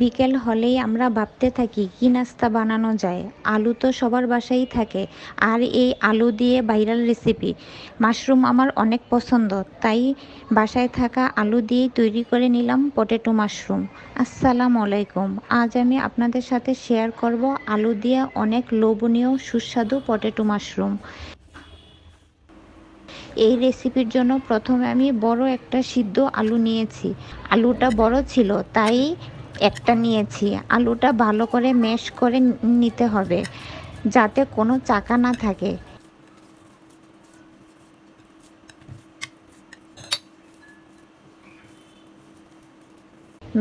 বিকেল হলেই আমরা ভাবতে থাকি, কি নাস্তা বানানো যায়? আলু তো সবার বাসায় থাকে। আর এই আলু দিয়ে ভাইরাল রেসিপি মাশরুম আমার অনেক পছন্দ। তাই বাসায় থাকা আলু দিয়েই তৈরি করে নিলাম পটেটো মাশরুম আসসালামু আলাইকুম। আজ আমি আপনাদের সাথে শেয়ার করব আলু দিয়ে অনেক লোভনীয়, সুস্বাদু পটেটো মাশরুম এই রেসিপির জন্য প্রথমে আমি বড় একটা সিদ্ধ আলু নিয়েছি। আলুটা বড় ছিল, তাই একটা নিয়েছি। আলুটা ভালো করে ম্যাশ করে নিতে হবে, যাতে কোনো চাকা না থাকে।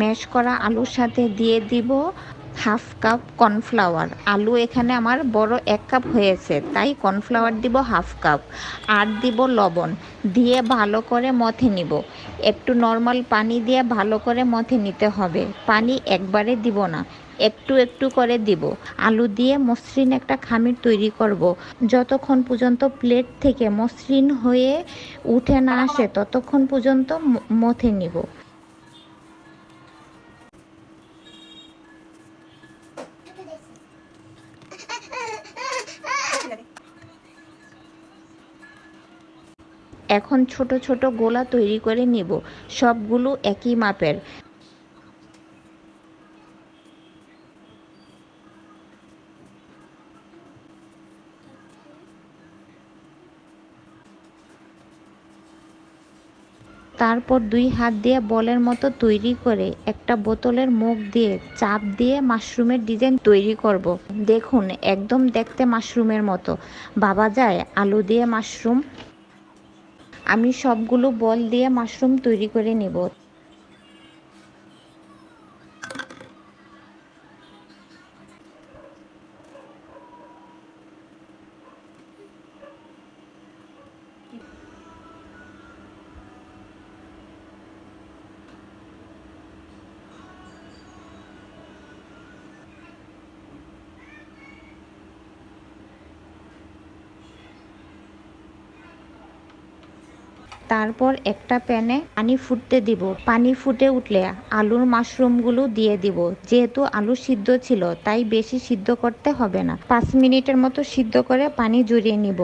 ম্যাশ করা আলুর সাথে দিয়ে দিব। Half cup cornflour. আলু এখানে আমার বড় এক কাপ হয়েছে, তাই কর্নফ্লাওয়ার দিব হাফ কাপ। আর দিব লবণ, দিয়ে ভালো করে মথে নিব। একটু নর্মাল পানি দিয়ে ভালো করে মথে নিতে হবে। পানি একবারে দিব না, একটু একটু করে দিব। আলু দিয়ে মসৃণ একটা খামির তৈরি করব। যতক্ষণ পর্যন্ত প্লেট থেকে মসৃণ হয়ে উঠে না আসে, ততক্ষণ পর্যন্ত মথে নিব। এখন ছোট ছোট গোলা তৈরি করে নিব, সবগুলো একই মাপের তারপর দুই হাত দিয়ে বলের মতো তৈরি করে একটা বোতলের মুখ দিয়ে চাপ দিয়ে মাশরুমের ডিজাইন তৈরি করব। দেখুন, একদম দেখতে মাশরুমের মতো বাবা যায় আলু দিয়ে মাশরুম আমি সবগুলো বল দিয়ে মাশরুম তৈরি করে নেব। তারপর একটা প্যানে পানি ফুটতে দিব। পানি ফুটে উঠলে আলুর মাশরুমগুলো দিয়ে দিব। যেহেতু আলু সিদ্ধ ছিল, তাই বেশি সিদ্ধ করতে হবে না। পাঁচ মিনিটের মতো সিদ্ধ করে পানি জড়িয়ে নিব।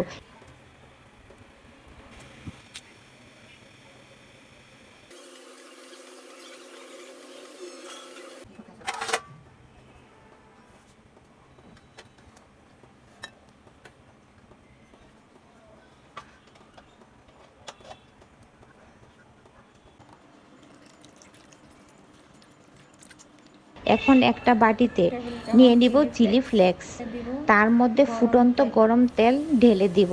এখন একটা বাটিতে নিয়ে নিব চিলি ফ্লেক্স। তার মধ্যে ফুটন্ত গরম তেল ঢেলে দিব।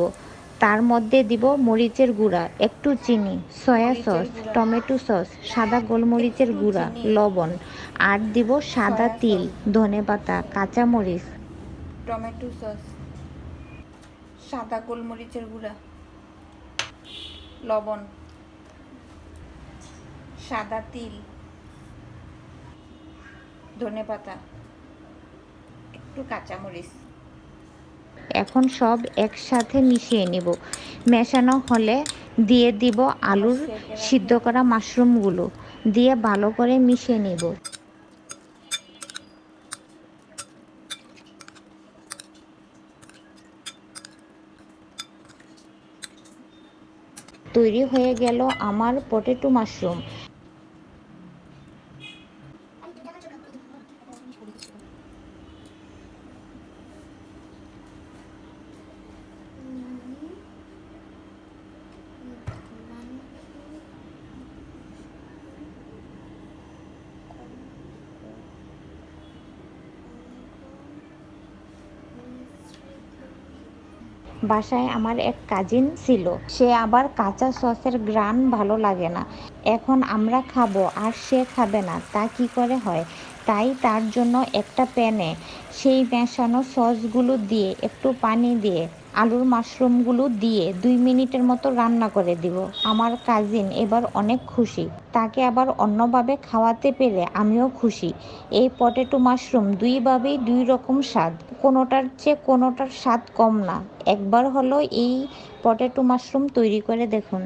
তার মধ্যে দিব মরিচের গুঁড়া একটু চিনি সয়া সস টমেটো সস সাদা গোলমরিচের গুঁড়া লবণ আর দিব সাদা তিল ধনে পাতা কাঁচামরিচ। টমেটো সস সাদা গোলমরিচের গুঁড়া লবণ সাদা তিল ধনে পাতা একটু কাঁচামরিচ। এখন সব একসাথে মিশিয়ে নিব। মেশানো হলে দিয়ে দিব আলুর সিদ্ধ করা মাশরুমগুলো। দিয়ে ভালো করে মিশিয়ে নিব। তৈরি হয়ে গেল আমার পটেটো মাশরুম। বাসায় আমার এক কাজিন ছিল। সে আবার কাঁচা সসের গ্রান ভালো লাগে না। এখন আমরা খাব আর সে খাবে না, তা কি করে হয়? তাই তার জন্য একটা প্যানে সেই মেশানো সসগুলো দিয়ে একটু পানি দিয়ে আলুর মাশরুমগুলো দিয়ে দুই মিনিটের মতো রান্না করে দিব। আমার কাজিন এবার অনেক খুশি। তাকে আবার অন্যভাবে খাওয়াতে পেরে আমিও খুশি। এই পটেটো মাশরুম দুইভাবেই দুই রকম স্বাদ। কোনোটার চেয়ে কোনোটার স্বাদ কম না। একবার হলো এই পটেটো মাশরুম তৈরি করে দেখুন।